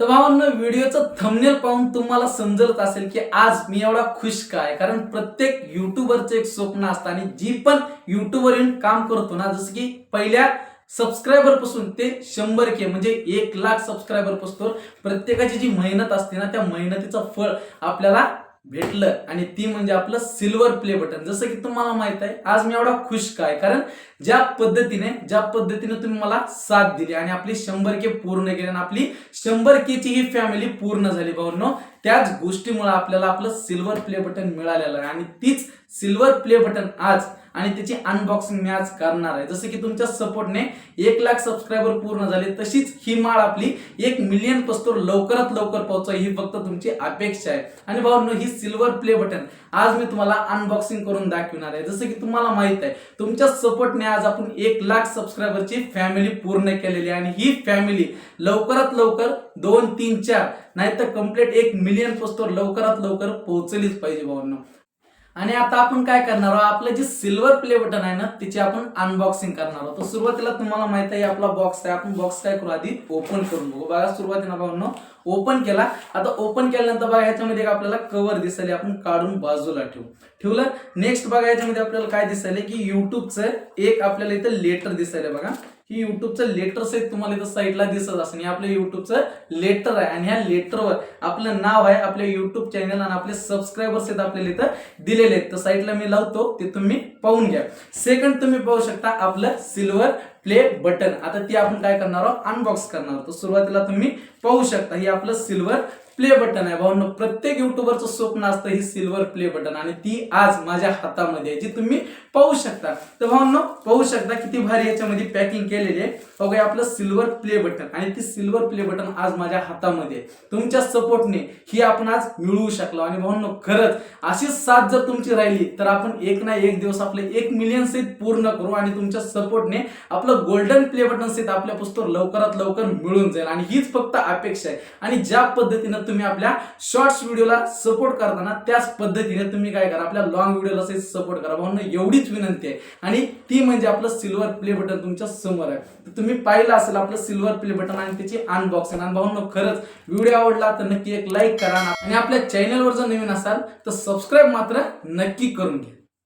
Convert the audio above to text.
तर भावांनो व्हिडिओचं थंबनेल पाहून तुम्हाला समजत असेल की आज मी एवढा खुश काय? कारण प्रत्येक युट्यूबरचं एक स्वप्न असतं आणि जी पण युट्यूबवर येऊन काम करतो ना जसं की पहिल्या सबस्क्रायबरपासून ते शंभर के म्हणजे एक लाख सबस्क्रायबरपासून प्रत्येकाची जी मेहनत असते ना त्या मेहनतीचं फळ आपल्याला भेटलं आणि ती म्हणजे आपलं सिल्वर प्ले बटन जसं की तुम्हाला माहीत आहे आज मी एवढा खुश काय? कारण ज्या पद्धतीने ज्या पद्धतीने तुम्ही मला साथ दिली आणि आपली शंभर के पूर्ण केली आणि आपली शंभर केची ही फॅमिली पूर्ण झाली भाऊनो त्याच गोष्टीमुळे आपल्याला आपलं सिल्वर प्ले बटन मिळालेलं आहे. आणि तीच सिल्वर प्ले बटन आज आणि त्याची अनबॉक्सिंग मी आज करणार आहे. जसं की तुमच्या सपोर्टने एक लाख सबस्क्रायबर पूर्ण झाले तशीच ही माळ आपली एक मिलियन पस्तोर लवकरात लवकर पोहोचा ही फक्त तुमची अपेक्षा आहे. आणि भाऊ ही सिल्वर प्ले बटन आज मी तुम्हाला अनबॉक्सिंग करून दाखवणार आहे. जसं की तुम्हाला माहीत आहे तुमच्या सपोर्टने आज आपण एक लाख सबस्क्रायबरची फॅमिली पूर्ण केलेली आहे. आणि ही फॅमिली लवकरात लवकर दोन तीन चार नाहीतर कंप्लीट एक मिलियन पोस्टवर लवकरात लवकर पोहोचलीच पाहिजे भावांनो. आणि आता आपण काय करणार आहोत? आपलं जे सिल्वर प्ले बटन आहे ना त्याची आपण अनबॉक्सिंग करणार आहोत. सुरुवातीला तुम्हाला माहीत आहे आपला बॉक्स आहे. आपण बॉक्स काय करू आधी? ओपन करून बघू. बघा सुरुवातीला भावनो ओपन केला. आता ओपन केल्यानंतर बघा ह्याच्यामध्ये आपल्याला कव्हर दिसले. आपण काढून बाजूला ठेवू. ठेवलं? नेक्स्ट बघा याच्यामध्ये आपल्याला काय दिसायला की युट्यूबचं एक आपल्याला इथं लेटर दिसायला बघा. ही युट्यूबचं लेटर सहित तुम्हाला इथं साईडला दिसत असेल. हे आपलं युट्यूबचं लेटर आहे आणि ह्या लेटरवर आपलं नाव आहे आपल्या युट्यूब चॅनल आणि आपले सबस्क्रायबर्स आहेत आपल्याला इथं दिलेले आहेत. तर साईडला मी लावतो ते तुम्ही पाहून घ्या. सेकंड तुम्ही पाहू शकता आपलं सिल्वर प्ले बटन. आता ती आपण काय करणार आहोत? अनबॉक्स करणार आहोत. तर सुरुवातीला तुम्ही पाहू शकता ही आपलं सिल्वर प्ले बटन आहे. भाऊ प्रत्येक युट्यूबरचं स्वप्न असतं ही सिल्वर प्ले बटन आणि ती आज माझ्या हातामध्ये आहे जी तुम्ही पाहू शकता. तर भाऊ पाहू शकता किती भारी याच्यामध्ये पॅकिंग केलेली आहे. हो बघा आपलं सिल्वर प्ले बटन आणि ती सिल्वर प्ले बटन आज माझ्या हातामध्ये आहे. तुमच्या सपोर्टने ही आपण आज मिळवू शकलो. आणि भाऊ खरंच अशी साथ जर तुमची राहिली तर आपण एक ना एक दिवस आपले एक मिलियन सीट पूर्ण करू आणि तुमच्या सपोर्टने आपलं गोल्डन प्ले बटन सीट आपल्या पुस्तक लवकरात लवकर मिळून जाईल. आणि हीच फक्त अपेक्षा आहे. आणि ज्या पद्धतीनं तुम्ही आपल्या शॉर्ट्स व्हिडिओला सपोर्ट करताना त्याच पद्धतीने तुम्ही काय करा आपल्या लॉंग व्हिडिओला सपोर्ट करा. म्हणून एवढीच विनंती आहे. आणि ती म्हणजे आपलं सिल्वर प्ले बटन तुमच्यासमोर आहे. तर तुम्ही पाहिलं असेल आपलं सिल्वर प्ले बटन आणि त्याची अनबॉक्सिंग आणि भाऊन खरंच व्हिडिओ आवडला तर नक्की एक लाईक करा. आणि आपल्या चॅनलवर जर नवीन असाल तर सबस्क्राईब मात्र नक्की करून घ्या.